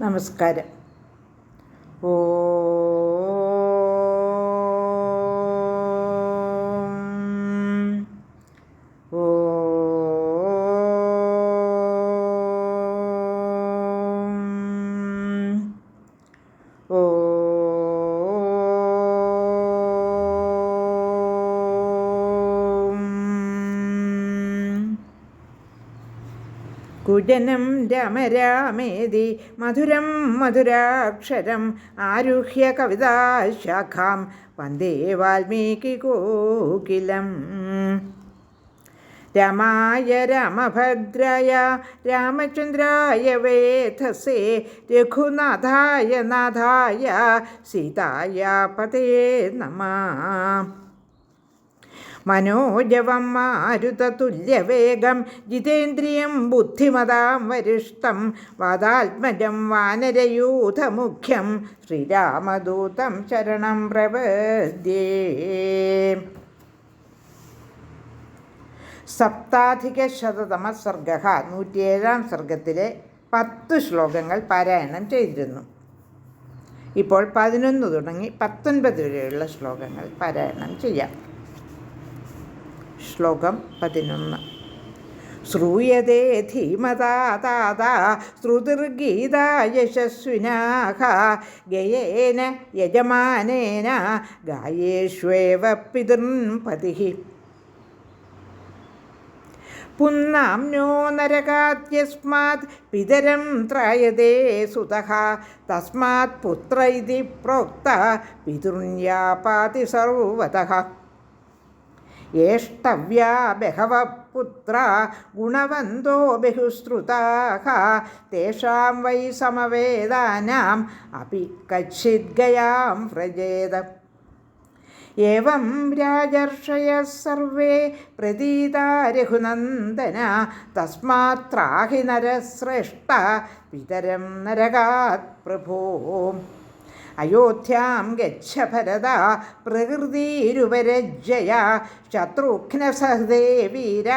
നമസ്കാരം. കുജനം രമരാമേതി മധുരം മധുരാക്ഷരം ആരുഹ്യ കവിതാശാഖാം വന്ദേ വാൽമീകി കോകിലം രമായ രാമഭദ്രായ രാമചന്ദ്രായ വേധസേ രഘുനാഥായ നാഥായ സീതായ പതേ നമ മനോജവം മാരുതതുല്യവേഗം ജിതേന്ദ്രിയം ബുദ്ധിമതാം വരിഷ്ടം വാദാത്മജം വാനരയൂഥമുഖ്യം ശ്രീരാമദൂതം ശരണം പ്രപദ്യേ സപ്താധികശതതമ സർഗ നൂറ്റിയേഴാം സർഗത്തിലെ പത്ത് ശ്ലോകങ്ങൾ പാരായണം ചെയ്തിരുന്നു. ഇപ്പോൾ പതിനൊന്ന് തുടങ്ങി പത്തൊൻപത് വരെയുള്ള ശ്ലോകങ്ങൾ പാരായണം ചെയ്യാം. ശ്ലോകം പതിനൊന്ന്. ശ്രൂയതേ ധീമതാതാത ശ്രുതിർഗീത യശസ്വിനാഹ ഗയേന യജമാനേന ഗായേഷ്വേവ പിതൃപതി പുന്നാംനോ നരകാത്യസ്മാത് പിതരം ത്രയതേ സുതഃ. തസ്മാത് പുത്ര ഇതി പ്രോക്ത പിതൃണ്യാപാതി സർവതഃ. येष्टव्या बहवः पुत्रा गुणवन्तो बहुश्रुताः तेषां वै समवेदानाम् अपि कच्छिद्गयां व्रजेद एवं राजर्षयः सर्वे प्रदीता रघुनन्दन तस्मात्त्राहि नरश्रेष्ठ पितरं नरकात् प्रभो അയോധ്യം ഗച്ഛ ഭരത പ്രകൃതിരുപരജയ ശത്രുഘ്ന സഹദേ വീര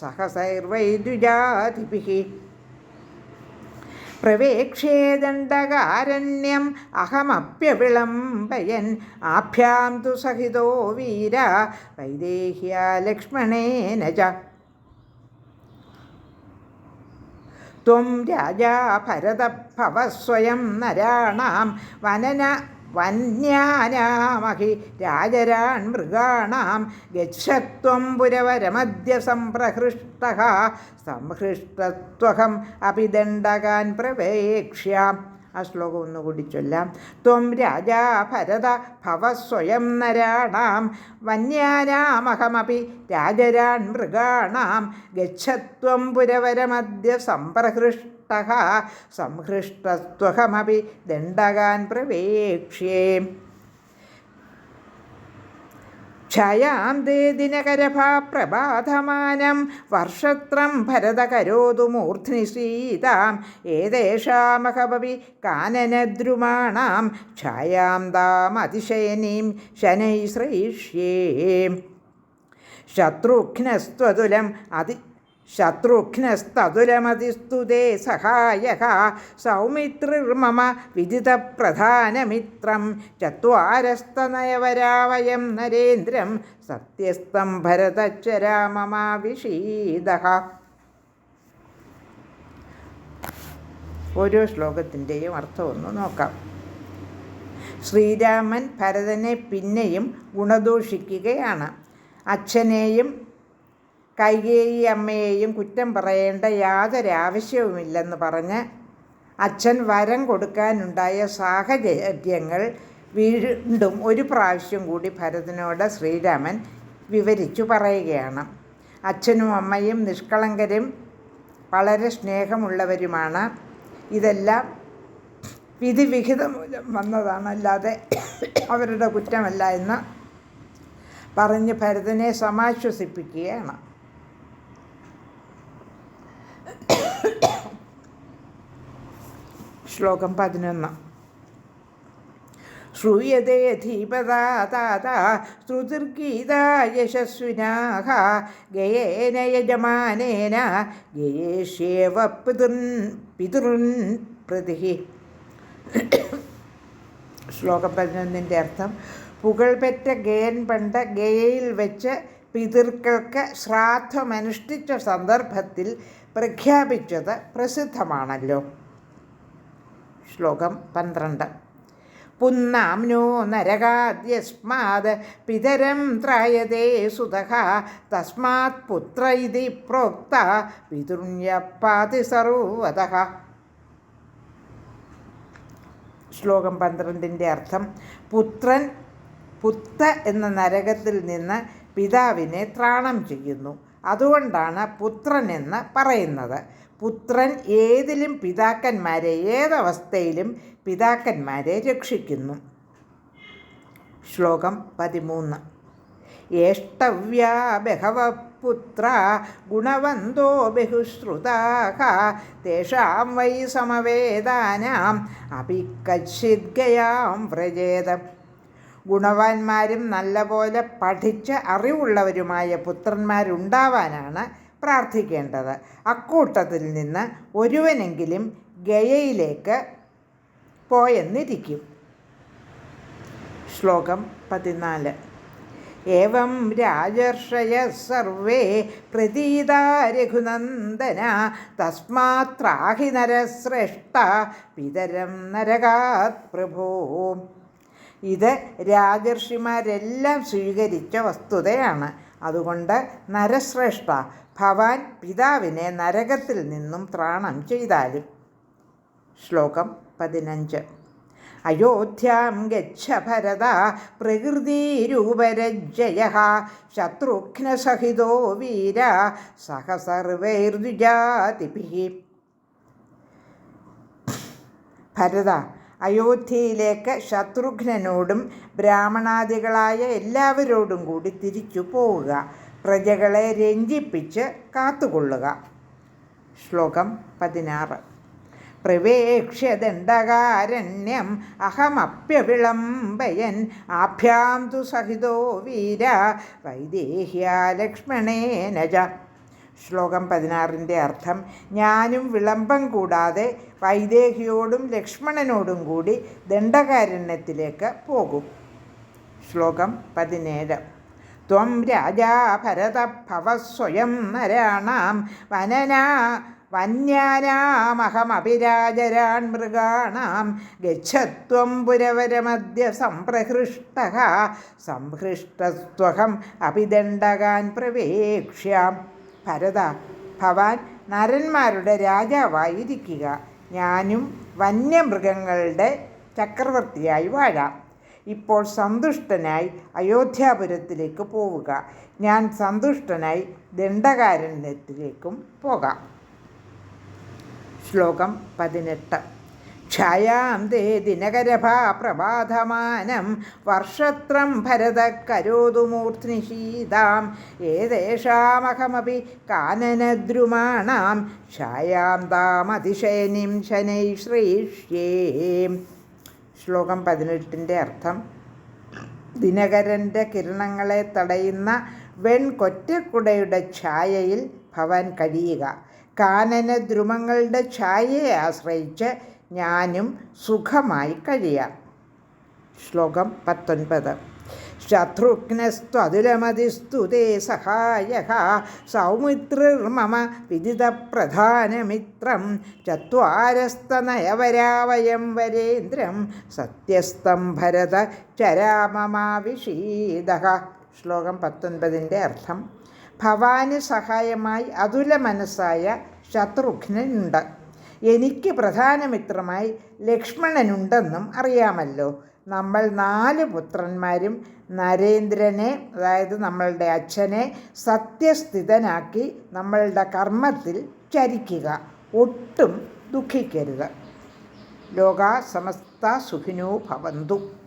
സഹസൈർവൈദുജാതിഭി പ്രവേക്ഷേ ദണ്ഡകാരണ്യം അഹമപ്യവിളംബയൻ ആഭ്യാം തു സഹിതോ വീര വൈദേഹ്യ ലക്ഷ്മണേന ച ത്വം രാജാ ഭരത ഭവസ്വയം നരാണാം വനന വന്യാനാമഹി രാജരാൺ മൃഗാണാം. ഗച്ഛത്വം പുരവരമദ്യ സംപ്രഹൃഷ്ട സംഹൃഷ്ടത്വഹം അപി ദണ്ഡകാൻ പ്രവേക്ഷ്യാം. ആ ശ്ലോകം ഒന്നുകൂടി ചൊല്ലാം. ത്വം രാജാ ഭരത ഭവ സ്വയം നരാണാം. വന്യാനാമഹമപി രാജരാൺ മൃഗാണാം. ഗച്ഛത്വം പുരവരമദ്യ സംപ്രഹൃഷ്ട സംഹൃഷ്ടത്വഹമപി ദണ്ഡകാൻ പ്രവേക്ഷ്യേ. പ്രഭാതമാനം വർഷത്രം ഭരതകരോതു മൂർധ്നി ശ്രീതാം. ഏതേഷാമഹഭവി കാനനദ്രുമാണാം. ഛായാം താമതിശയനീം ശനൈ ശനൈശ്രയിഷ്യേ ശത്രുഘ്നസ്ത്വതുലം അതി ശത്രുഘ്നസ്തതുലമതിസ്തുതേ സഹായ സൗമിത്രിർമമ വിദിതപ്രധാനമിത്രം ചരസ്തനയവരാവയം നരേന്ദ്രം സത്യസ്തം ഭരതച്ചരാമമാവിഷീദ ഓരോ ശ്ലോകത്തിന്റെയും അർത്ഥം ഒന്ന് നോക്കാം. ശ്രീരാമൻ ഭരതനെ പിന്നെയും ഗുണദൂഷിക്കുകയാണ്. അച്ഛനെയും കൈകേയി അമ്മയെയും കുറ്റം പറയേണ്ട യാതൊരു ആവശ്യവുമില്ലെന്ന് പറഞ്ഞ് അച്ഛൻ വരം കൊടുക്കാനുണ്ടായ സാഹചര്യങ്ങൾ വീണ്ടും ഒരു പ്രാവശ്യം കൂടി ഭരതനോട് ശ്രീരാമൻ വിവരിച്ചു പറയുകയാണ്. അച്ഛനും അമ്മയും നിഷ്കളങ്കരും വളരെ സ്നേഹമുള്ളവരുമാണ്. ഇതെല്ലാം വിധിവിഹിതം മൂലം വന്നതാണല്ലാതെ അവരുടെ കുറ്റമല്ല എന്ന് പറഞ്ഞ് ഭരതനെ സമാശ്വസിപ്പിക്കുകയാണ്. ശ്ലോകം പതിനൊന്ന് श्रूयते धीपदाता श्रुतिर्गीता यशस्विनाः गयेन यजमानेन गयेष्येव पितृन् പിതൃൻ പ്രതിഹി ശ്ലോകം പതിനൊന്നിൻ്റെ അർത്ഥം പുകൾപെറ്റ ഗയൻ പണ്ട് ഗയയിൽ വെച്ച് പിതൃക്കൾക്ക് ശ്രാദ്ധമനുഷ്ഠിച്ച സന്ദർഭത്തിൽ പ്രഖ്യാപിച്ചത് പ്രസിദ്ധമാണല്ലോ ശ്ലോകം പന്ത്രണ്ട്. പുന്നാംനോ നരകാദ്യസ്മാത് പിതരം ത്രായതേ സുതഃ തസ്മാത് പുത്ര ഇതി പ്രോക്ത പിതൃണ്യപ്പാതി സർവതഃ ശ്ലോകം പന്ത്രണ്ടിന്റെ അർത്ഥം പുത്രൻ പുത്ത എന്ന നരകത്തിൽ നിന്ന് പിതാവിനെ ത്രാണം ചെയ്യുന്നു. അതുകൊണ്ടാണ് പുത്രൻ എന്ന് പറയുന്നത്. പുത്രൻ ഏതിലും പിതാക്കന്മാരെ ഏതവസ്ഥയിലും പിതാക്കന്മാരെ രക്ഷിക്കുന്നു. ശ്ലോകം പതിമൂന്ന്. ഏഷ്ടവ്യാ ബഹവ പുത്ര ഗുണവന്തോ ബഹുശ്രുതാഹ തേഷാം വൈ സമവേദാനാം അപി കച്ചിത് ഗയാം വ്രജേതം. ഗുണവാന്മാരും നല്ലപോലെ പഠിച്ച് അറിവുള്ളവരുമായ പുത്രന്മാരുണ്ടാവാനാണ് പ്രാർത്ഥിക്കേണ്ടത്. അക്കൂട്ടത്തിൽ നിന്ന് ഒരുവനെങ്കിലും ഗയയിലേക്ക് പോയെന്നിരിക്കും. ശ്ലോകം പതിനാല്. രാജർഷയ സർവേ പ്രതീത രഘുനന്ദന തസ്മാത്രാഹി നരശ്രേഷ്ഠ പിതരം നരകാത് പ്രഭോ. ഇത് രാജർഷിമാരെല്ലാം സ്വീകരിച്ച വസ്തുതയാണ്. അതുകൊണ്ട് നരശ്രേഷ്ഠ ഭവാൻ പിതാവിനെ നരകത്തിൽ നിന്നും ത്രാണം ചെയ്താലും. ശ്ലോകം പതിനഞ്ച്. അയോധ്യാം ഗച്ഛ ഭരത പ്രകൃതിരൂപരജ്ജയ ശത്രുഘ്നസഹിതോ വീര സഹ സർവൈർദ്വിജാതിഭി ഭരത അയോധ്യയിലേക്ക് ശത്രുഘ്നനോടും ബ്രാഹ്മണാദികളായ എല്ലാവരോടും കൂടി തിരിച്ചു പോവുക. പ്രജകളെ രഞ്ജിപ്പിച്ച് കാത്തുകൊള്ളുക. ശ്ലോകം പതിനാറ്. പ്രവേക്ഷ്യതണ്ടകാരണ്യം അഹമപ്യവിളംബയൻ ആഭ്യാം തു സഹിതോ വീര വൈദേഹ്യ ലക്ഷ്മണേനജ ശ്ലോകം പതിനാറിന്റെ അർത്ഥം ഞാനും വിളംബം കൂടാതെ വൈദേഹിയോടും ലക്ഷ്മണനോടും കൂടി ദണ്ഡകാരണ്യത്തിലേക്ക് പോകും. ശ്ലോകം പതിനേഴ്. ത്വം രാജാ ഭരത ഭവസ്വയം നരാണാം വനനാ വന്യാനാമഹമഭിരാജരാൻ മൃഗാണാം ഗച്ഛത്വം പുരവരമദ്യ സംപ്രഹൃഷ്ട സംഹൃഷ്ടസ്ത്വഹം അഭിദണ്ഡകാൻ പ്രവേക്ഷ്യാം. ഭരത ഭവാൻ നരന്മാരുടെ രാജാവായിരിക്കുക. ഞാനും വന്യമൃഗങ്ങളുടെ ചക്രവർത്തിയായി വാഴാം. ഇപ്പോൾ സന്തുഷ്ടനായി അയോധ്യാപുരത്തിലേക്ക് പോവുക. ഞാൻ സന്തുഷ്ടനായി ദണ്ഡകാരണ്യത്തിലേക്കും പോകാം. ശ്ലോകം പതിനെട്ട്. ഛായാം തേ ദിനകരഭാ പ്രബാധമാനം വർഷത്രം ഭരത കരോതു മൂർധ്നിശീതാം ഏതേഷാമഹമപി കാനനദ്രുമാണാം. താമതിശയനിം ശനൈ ശ്രീഷ്യേ ശ്ലോകം പതിനെട്ടിന്റെ അർത്ഥം ദിനകരന്റെ കിരണങ്ങളെ തടയുന്ന വെൺകൊറ്റക്കുടയുടെ ഛായയിൽ ഭവൻ കഴിയുക. കാനന ദ്രുമങ്ങളുടെ ഛായയെ ആശ്രയിച്ച് ഞാനും സുഖമായി കഴിയാം. ശ്ലോകം പത്തൊൻപത്. ശത്രുഘ്നസ്ത്വതുലമതിസ്തുതേ സഹായ സൗമിത്രിർമമ വിദിതപ്രധാനമിത്രം. ചത്വാരസ്തനയവരാവയം വരേന്ദ്രം. സത്യസ്തം ഭരത ചരാമമാവിഷീദ ശ്ലോകം പത്തൊൻപതിന്റെ അർത്ഥം. ഭവാന് സഹായമായി അതുല മനസ്സായ ശത്രുഘ്നുണ്ട് എനിക്ക് പ്രധാനമിത്രമായി ലക്ഷ്മണനുണ്ടെന്നും അറിയാമല്ലോ. നമ്മൾ നാല് പുത്രന്മാരും നരേന്ദ്രനെ അതായത് നമ്മളുടെ അച്ഛനെ സത്യസ്ഥിതനാക്കി നമ്മളുടെ കർമ്മത്തിൽ ചരിക്കുക. ഒട്ടും ദുഃഖിക്കരുത്. ലോക സമസ്ത സുഖിനോ ഭവന്തു.